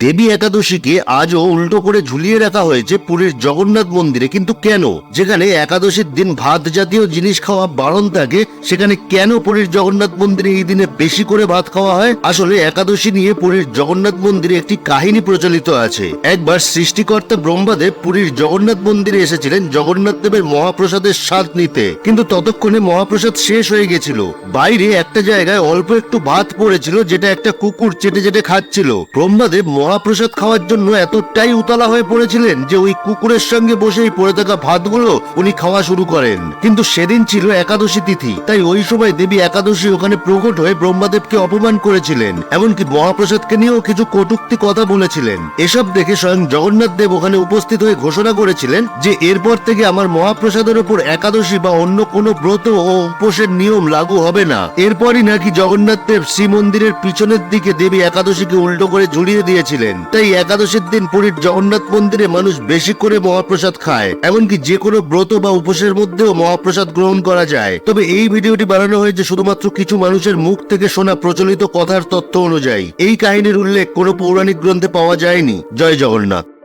দেবী একাদশীকে আজও উল্টো করে ঝুলিয়ে রাখা হয়েছে পুরীর জগন্নাথ মন্দিরে। কিন্তু কেন? যেখানে একাদশীর দিন ভাত জাতীয় জিনিস খাওয়া বারণ থাকে, সেখানে কেন পুরীর জগন্নাথ মন্দিরে এই দিনে বেশি করে ভাত খাওয়া হয়? আসলে একাদশী নিয়ে পুরীর জগন্নাথ মন্দিরে একটি কাহিনী প্রচলিত আছে। একবার সৃষ্টিকর্তা ব্রহ্মাদেব পুরীর জগন্নাথ মন্দিরে এসেছিলেন জগন্নাথ দেবের মহাপ্রসাদের স্বাদ নিতে। কিন্তু ততক্ষণে মহাপ্রসাদ শেষ হয়ে গেছিল। বাইরে একটা জায়গায় অল্প একটু ভাত পড়েছিল, যেটা একটা কুকুর চেটে চেটে খাচ্ছিল। ব্রহ্মাদেব মহাপ্রসাদ খাওয়ার জন্য এতটাই উতলা হয়ে পড়েছিলেন যে ওই কুকুরের সঙ্গে বসেই পড়ে থাকা ভাতগুলো উনি খাওয়া শুরু করেন। কিন্তু সেদিন ছিল একাদশী তিথি, তাই ওই সময় দেবী একাদশী ওখানে প্রকট হয়ে ব্রহ্মাদেবকে অপমান করেছিলেন। এমনকি মহাপ্রসাদকে নিয়েও কিছু কটুক্তি কথা বলেছিলেন। এসব দেখে স্বয়ং জগন্নাথ দেব ওখানে উপস্থিত হয়ে ঘোষণা করেছিলেন যে এরপর থেকে আমার মহাপ্রসাদের উপর একাদশী বা অন্য কোনো ব্রত ও উপোসের নিয়ম লাগু হবে না। এরপরই নাকি জগন্নাথ দেব শ্রীমন্দিরের পিছনের দিকে দেবী একাদশীকে উল্টো করে ঝুলিয়ে দিয়েছিলেন। তাই একাদশীর দিন পুরীর জগন্নাথ মন্দিরে মানুষ বেশি করে মহাপ্রসাদ খায়। এমনকি যে কোনো ব্রত বা উপোসের মধ্যেও মহাপ্রসাদ গ্রহণ করা যায়। তবে এই ভিডিওটি বানানো হয়েছে শুধুমাত্র কিছু মানুষের মুখ থেকে শোনা প্রচলিত কথার তথ্য অনুযায়ী। এই কাহিনীর উল্লেখ কোনো পৌরাণিক গ্রন্থে পাওয়া যায়নি। জয় জগন্নাথ।